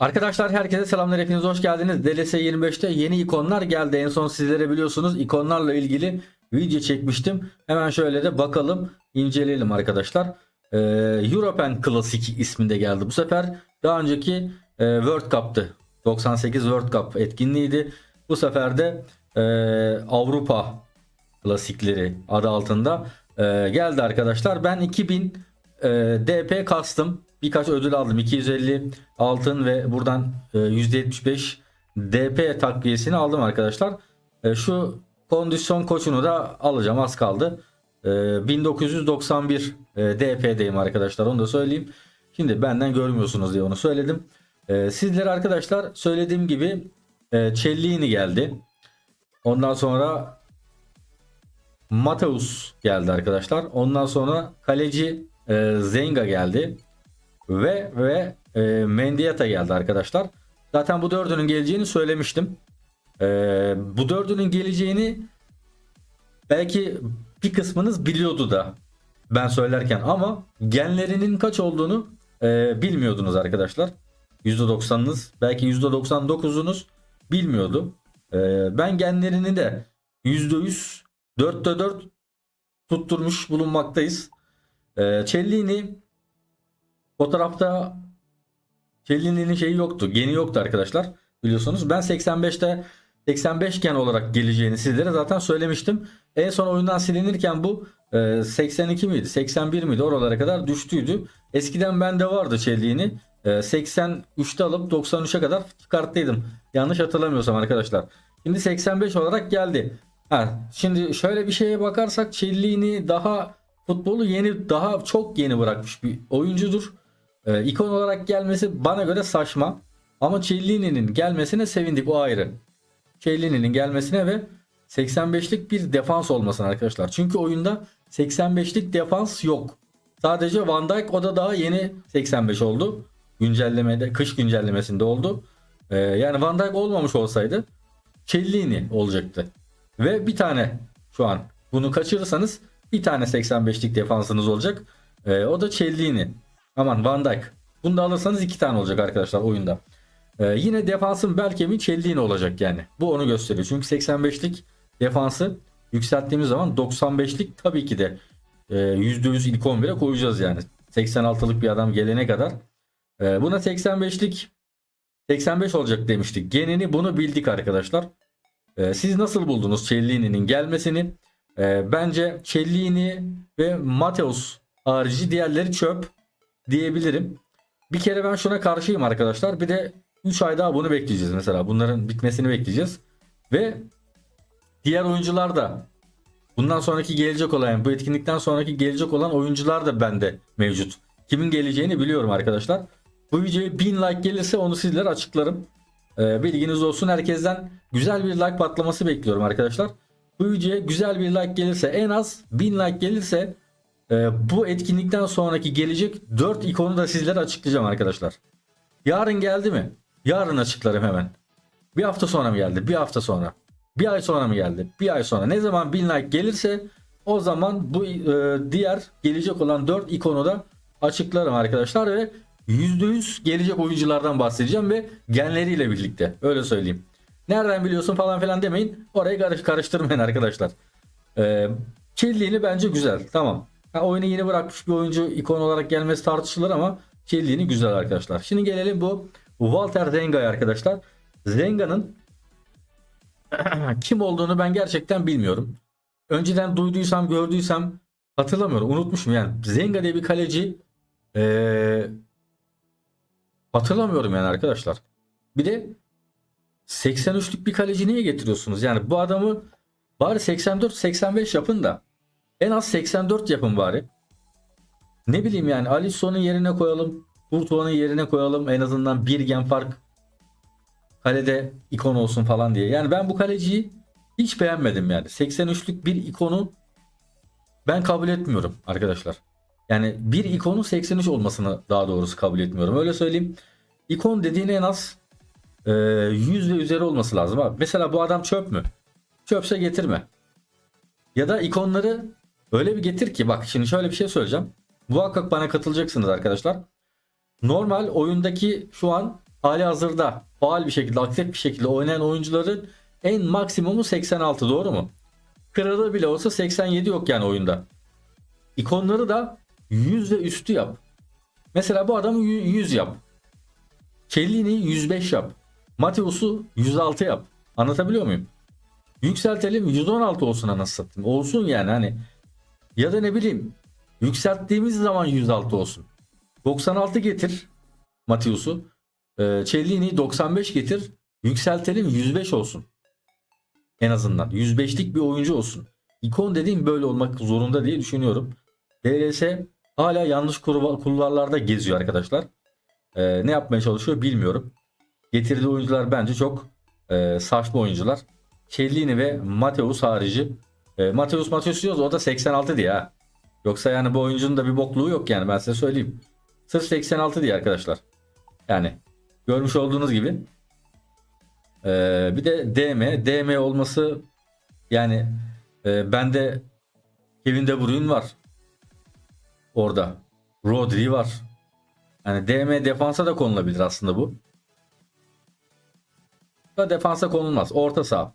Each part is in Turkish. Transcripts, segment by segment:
Arkadaşlar herkese selamlar hepiniz hoş geldiniz. DLS 25'te yeni ikonlar geldi. En son sizlere biliyorsunuz ikonlarla ilgili video çekmiştim. Hemen şöyle de bakalım inceleyelim arkadaşlar. Ee, European Classic isminde geldi bu sefer. Daha önceki e, World Cup'tı. 98 World Cup etkinliğiydi. Bu sefer de e, Avrupa klasikleri adı altında e, geldi arkadaşlar. Ben 2000 e, DP kastım. Birkaç ödül aldım. 250 altın ve buradan e, %75 DP takviyesini aldım arkadaşlar. E, şu kondisyon koçunu da alacağım az kaldı. E, 1991 e, DP'deyim arkadaşlar onu da söyleyeyim. Şimdi benden görmüyorsunuz diye onu söyledim. E, sizlere arkadaşlar söylediğim gibi e, Cellini geldi. Ondan sonra Mateus geldi arkadaşlar. Ondan sonra kaleci e, Zenga geldi. Ve ve e, Mendieta geldi arkadaşlar. Zaten bu dördünün geleceğini söylemiştim. E, bu dördünün geleceğini belki bir kısmınız biliyordu da ben söylerken ama genlerinin kaç olduğunu e, bilmiyordunuz arkadaşlar. %90'ınız belki %99'unuz bilmiyordu. E, ben genlerini de %100 4'te 4 tutturmuş bulunmaktayız. E, Cellini fotoğrafta Cellini'nin şeyi yoktu. Geni yoktu arkadaşlar. Biliyorsunuz. Ben 85'te 85 gen olarak geleceğini sizlere zaten söylemiştim. En son oyundan silinirken bu e, 82 miydi? 81 miydi? Oralara kadar düştüydü. Eskiden bende vardı Cellini. E, 83'te alıp 93'e kadar çıkarttıydım. Yanlış hatırlamıyorsam arkadaşlar. Şimdi 85 olarak geldi. Ha, şimdi şöyle bir şeye bakarsak Cellini daha futbolu yeni daha çok yeni bırakmış bir oyuncudur. Ee, ikon olarak gelmesi bana göre saçma. Ama Cellini'nin gelmesine sevindik o ayrı. Cellini'nin gelmesine ve 85'lik bir defans olmasına arkadaşlar. Çünkü oyunda 85'lik defans yok. Sadece Van Dijk o da daha yeni 85 oldu. Güncellemede kış güncellemesinde oldu. Ee, yani Van Dijk olmamış olsaydı Cellini olacaktı. Ve bir tane şu an bunu kaçırırsanız bir tane 85'lik defansınız olacak. Ee, o da Cellini. Aman Van Dijk. Bunu da alırsanız iki tane olacak arkadaşlar oyunda. Ee, yine defansın bel kemiği Cellini olacak yani. Bu onu gösteriyor. Çünkü 85'lik defansı yükselttiğimiz zaman 95'lik tabii ki de e, %100 ilk 11'e koyacağız yani. 86'lık bir adam gelene kadar. Ee, buna 85'lik 85 olacak demiştik. Genini bunu bildik arkadaşlar. Ee, siz nasıl buldunuz Cellini'nin gelmesini? Ee, bence Cellini ve Mateus harici diğerleri çöp diyebilirim. Bir kere ben şuna karşıyım arkadaşlar. Bir de 3 ay daha bunu bekleyeceğiz mesela. Bunların bitmesini bekleyeceğiz. Ve diğer oyuncular da bundan sonraki gelecek olan bu etkinlikten sonraki gelecek olan oyuncular da bende mevcut. Kimin geleceğini biliyorum arkadaşlar. Bu videoya 1000 like gelirse onu sizlere açıklarım. Ee, bilginiz olsun. Herkesten güzel bir like patlaması bekliyorum arkadaşlar. Bu videoya güzel bir like gelirse en az 1000 like gelirse bu etkinlikten sonraki gelecek 4 ikonu da sizlere açıklayacağım arkadaşlar. Yarın geldi mi? Yarın açıklarım hemen. Bir hafta sonra mı geldi? Bir hafta sonra. Bir ay sonra mı geldi? Bir ay sonra. Ne zaman 1000 like gelirse o zaman bu e, diğer gelecek olan 4 ikonu da açıklarım arkadaşlar ve %100 gelecek oyunculardan bahsedeceğim ve genleriyle birlikte. Öyle söyleyeyim. Nereden biliyorsun falan filan demeyin. Orayı karış karıştırmayın arkadaşlar. Ee, Kirliğini bence güzel. Tamam. Ha, oyunu yeni bırakmış bir oyuncu ikon olarak gelmesi tartışılır ama Kirliğini güzel arkadaşlar. Şimdi gelelim bu Walter Zenga'ya arkadaşlar. Zenga'nın kim olduğunu ben gerçekten bilmiyorum. Önceden duyduysam gördüysem hatırlamıyorum. Unutmuşum yani. Zenga diye bir kaleci ee, hatırlamıyorum yani arkadaşlar. Bir de 83'lük bir kaleci niye getiriyorsunuz? Yani bu adamı bari 84-85 yapın da en az 84 yapın bari. Ne bileyim yani Alisson'un yerine koyalım. Courtois'un yerine koyalım. En azından bir gen fark kalede ikon olsun falan diye. Yani ben bu kaleciyi hiç beğenmedim yani. 83'lük bir ikonu ben kabul etmiyorum arkadaşlar. Yani bir ikonu 83 olmasını daha doğrusu kabul etmiyorum. Öyle söyleyeyim. İkon dediğin en az e, 100 ve üzeri olması lazım. Mesela bu adam çöp mü? Çöpse getirme. Ya da ikonları öyle bir getir ki bak şimdi şöyle bir şey söyleyeceğim. Muhakkak bana katılacaksınız arkadaşlar. Normal oyundaki şu an hali hazırda faal bir şekilde aktif bir şekilde oynayan oyuncuların en maksimumu 86 doğru mu? Kralı bile olsa 87 yok yani oyunda. İkonları da 100 ve üstü yap. Mesela bu adamı 100 yap. Kellini 105 yap. Mateus'u 106 yap. Anlatabiliyor muyum? Yükseltelim 116 olsun anasını satayım. Olsun yani hani. Ya da ne bileyim yükselttiğimiz zaman 106 olsun. 96 getir Mateus'u. Ee, Cellini'yi 95 getir. Yükseltelim 105 olsun. En azından. 105'lik bir oyuncu olsun. İkon dediğim böyle olmak zorunda diye düşünüyorum. DLS hala yanlış kulvarlarda geziyor arkadaşlar. Ee, ne yapmaya çalışıyor bilmiyorum. Getirdiği oyuncular bence çok e, saçma oyuncular. Cellini ve Mateus harici. E, Mateus Mateus o da 86 diye ha. Yoksa yani bu oyuncunun da bir bokluğu yok yani ben size söyleyeyim. Sırf 86 diye arkadaşlar. Yani görmüş olduğunuz gibi. Ee, bir de DM. DM olması yani e, bende Kevin De Bruyne var. Orada. Rodri var. Yani DM defansa da konulabilir aslında bu. Defansa konulmaz. Orta saha.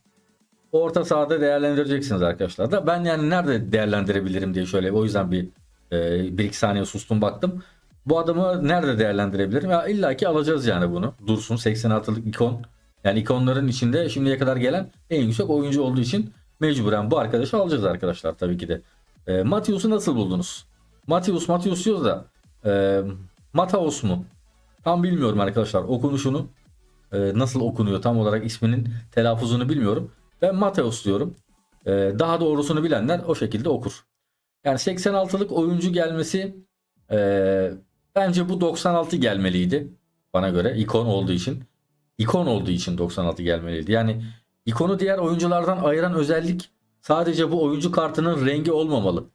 Orta sahada değerlendireceksiniz arkadaşlar. Da ben yani nerede değerlendirebilirim diye şöyle o yüzden bir e, bir iki saniye sustum baktım. Bu adamı nerede değerlendirebilirim? Ya illa ki alacağız yani bunu. Dursun 86'lık ikon. Yani ikonların içinde şimdiye kadar gelen en yüksek oyuncu olduğu için mecburen bu arkadaşı alacağız arkadaşlar tabii ki de. E, Matius'u nasıl buldunuz? Matius Matius diyoruz da e, Mataos mu? Tam bilmiyorum arkadaşlar okunuşunu e, nasıl okunuyor tam olarak isminin telaffuzunu bilmiyorum. Ben Mateus diyorum. E, daha doğrusunu bilenler o şekilde okur. Yani 86'lık oyuncu gelmesi e, bence bu 96 gelmeliydi. Bana göre ikon olduğu için. İkon olduğu için 96 gelmeliydi. Yani ikonu diğer oyunculardan ayıran özellik sadece bu oyuncu kartının rengi olmamalı.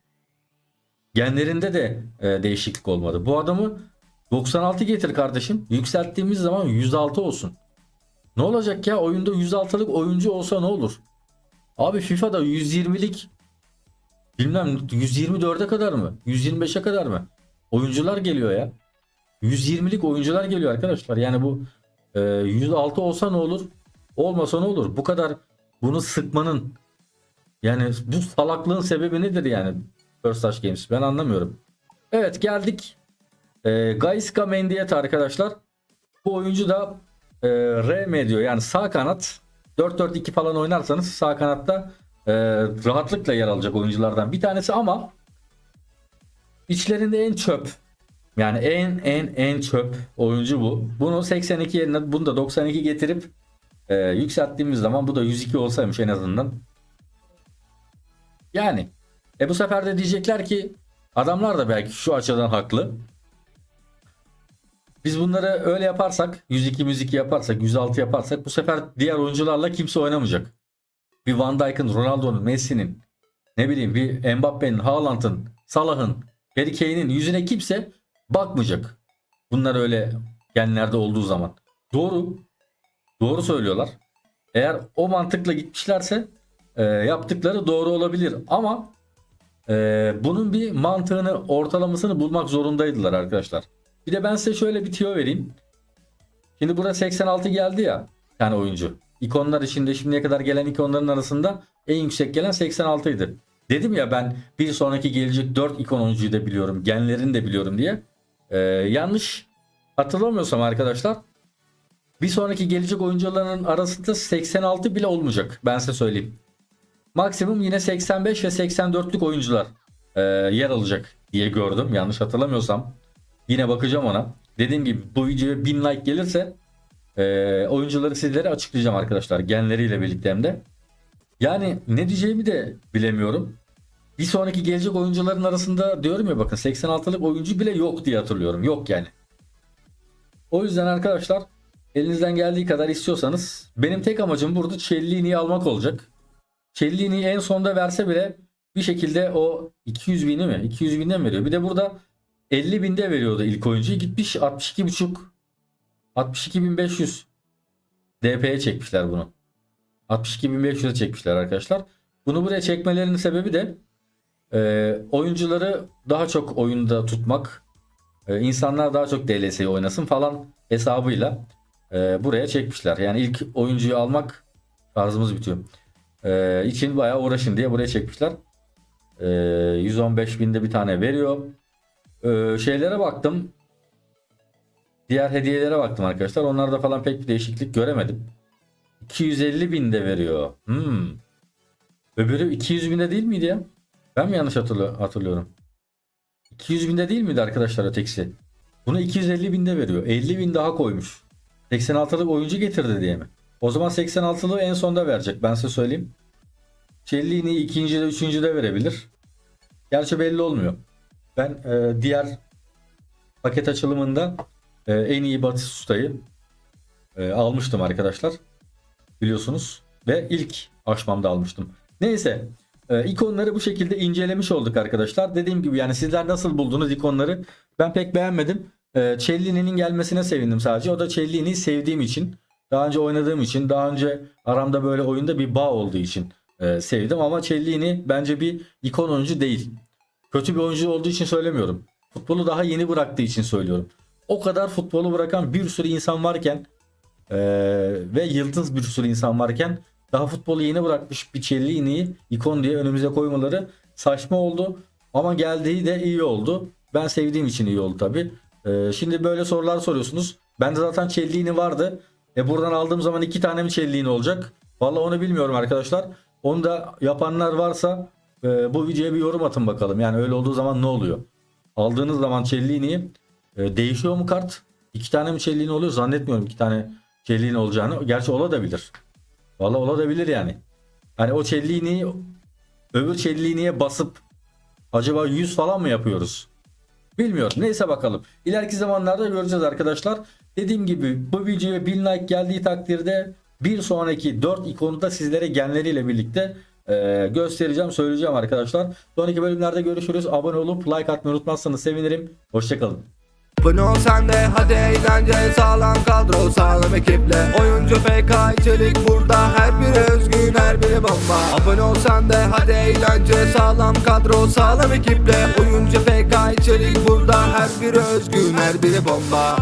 Genlerinde de e, değişiklik olmadı. Bu adamı 96 getir kardeşim. Yükselttiğimiz zaman 106 olsun. Ne olacak ya oyunda 106'lık oyuncu olsa ne olur? Abi FIFA'da 120'lik bilmem 124'e kadar mı? 125'e kadar mı? Oyuncular geliyor ya. 120'lik oyuncular geliyor arkadaşlar. Yani bu e, 106 olsa ne olur? Olmasa ne olur? Bu kadar bunu sıkmanın yani bu salaklığın sebebi nedir yani? First Touch Games ben anlamıyorum. Evet geldik. E, Gaiska Mendieta arkadaşlar. Bu oyuncu da e, RM diyor. Yani sağ kanat 4-4-2 falan oynarsanız sağ kanatta e, rahatlıkla yer alacak oyunculardan bir tanesi ama içlerinde en çöp yani en en en çöp oyuncu bu. Bunu 82 yerine bunu da 92 getirip e, yükselttiğimiz zaman bu da 102 olsaymış en azından. Yani e bu sefer de diyecekler ki adamlar da belki şu açıdan haklı. Biz bunları öyle yaparsak 102 102 yaparsak 106 yaparsak bu sefer diğer oyuncularla kimse oynamayacak. Bir Van Dijk'ın, Ronaldo'nun, Messi'nin ne bileyim bir Mbappe'nin, Haaland'ın, Salah'ın, Harry Kane'in yüzüne kimse bakmayacak. Bunlar öyle genlerde olduğu zaman. Doğru. Doğru söylüyorlar. Eğer o mantıkla gitmişlerse e, yaptıkları doğru olabilir. Ama e, bunun bir mantığını, ortalamasını bulmak zorundaydılar arkadaşlar. Bir de ben size şöyle bir tüyo vereyim. Şimdi burada 86 geldi ya tane oyuncu. İkonlar içinde şimdiye kadar gelen ikonların arasında en yüksek gelen 86 idi. Dedim ya ben bir sonraki gelecek 4 ikon oyuncuyu da biliyorum. Genlerini de biliyorum diye. Ee, yanlış hatırlamıyorsam arkadaşlar bir sonraki gelecek oyuncuların arasında 86 bile olmayacak. Ben size söyleyeyim. Maksimum yine 85 ve 84'lük oyuncular e, yer alacak diye gördüm. Yanlış hatırlamıyorsam. Yine bakacağım ona. Dediğim gibi bu videoya 1000 like gelirse e, oyuncuları sizlere açıklayacağım arkadaşlar. Genleriyle birlikte hem de. Yani ne diyeceğimi de bilemiyorum. Bir sonraki gelecek oyuncuların arasında diyorum ya bakın 86'lık oyuncu bile yok diye hatırlıyorum. Yok yani. O yüzden arkadaşlar elinizden geldiği kadar istiyorsanız benim tek amacım burada Cellini'yi almak olacak. Cellini'yi en sonda verse bile bir şekilde o 200 bini mi? 200 binden veriyor. Bir de burada 50 binde veriyordu ilk oyuncuyu. Gitmiş 62,5 62.500 DP'ye çekmişler bunu. 62.500'e çekmişler arkadaşlar. Bunu buraya çekmelerinin sebebi de e, oyuncuları daha çok oyunda tutmak, e, insanlar daha çok DLS'yi oynasın falan hesabıyla e, buraya çekmişler. Yani ilk oyuncuyu almak şarjımız bitiyor. E, için bayağı uğraşın diye buraya çekmişler. E, 115 binde bir tane veriyor. E, şeylere baktım. Diğer hediyelere baktım arkadaşlar. Onlarda falan pek bir değişiklik göremedim. 250 binde veriyor. Hmm. Öbürü 200 binde değil miydi ya? Ben mi yanlış hatırlı- hatırlıyorum? 200 binde değil miydi arkadaşlar ötekisi? Bunu 250 binde veriyor. 50 bin daha koymuş. 86'lık oyuncu getirdi diye mi? O zaman 86'lığı en sonda verecek. Ben size söyleyeyim. Çelliğini ikincide, üçüncüde verebilir. Gerçi belli olmuyor. Ben e, diğer paket açılımında e, en iyi Batistuta'yı e, almıştım arkadaşlar. Biliyorsunuz. Ve ilk aşmamda almıştım. Neyse. E, ikonları bu şekilde incelemiş olduk arkadaşlar. Dediğim gibi yani sizler nasıl buldunuz ikonları? Ben pek beğenmedim. E, Cellini'nin gelmesine sevindim sadece. O da Cellini'yi sevdiğim için. Daha önce oynadığım için. Daha önce aramda böyle oyunda bir bağ olduğu için e, sevdim. Ama Cellini bence bir ikon oyuncu değil. Kötü bir oyuncu olduğu için söylemiyorum. Futbolu daha yeni bıraktığı için söylüyorum. O kadar futbolu bırakan bir sürü insan varken ee, ve yıldız bir sürü insan varken daha futbolu yeni bırakmış bir Cellini'yi ikon diye önümüze koymaları saçma oldu. Ama geldiği de iyi oldu. Ben sevdiğim için iyi oldu tabi. şimdi böyle sorular soruyorsunuz. Bende zaten Cellini vardı. E buradan aldığım zaman iki tane mi Cellini olacak? Vallahi onu bilmiyorum arkadaşlar. Onu da yapanlar varsa e, bu videoya bir yorum atın bakalım. Yani öyle olduğu zaman ne oluyor? Aldığınız zaman Cellini'yi e, değişiyor mu kart? İki tane mi Cellini oluyor? Zannetmiyorum iki tane Cellini olacağını. Gerçi olabilir. Valla olabilir yani. Hani o Cellini'yi öbür Cellini'ye basıp acaba 100 falan mı yapıyoruz? Bilmiyorum. Neyse bakalım. İleriki zamanlarda göreceğiz arkadaşlar. Dediğim gibi bu videoya 1000 like geldiği takdirde bir sonraki 4 ikonu da sizlere genleriyle birlikte e, göstereceğim, söyleyeceğim arkadaşlar. Sonraki bölümlerde görüşürüz. Abone olup like atmayı unutmazsanız sevinirim. Hoşçakalın. Abone ol hadi eğlence sağlam kadro sağlam ekiple Oyuncu FK içerik burada her biri özgün her biri bomba Abone ol sen hadi eğlence sağlam kadro sağlam ekiple Oyuncu FK içerik burada her biri özgün her biri bomba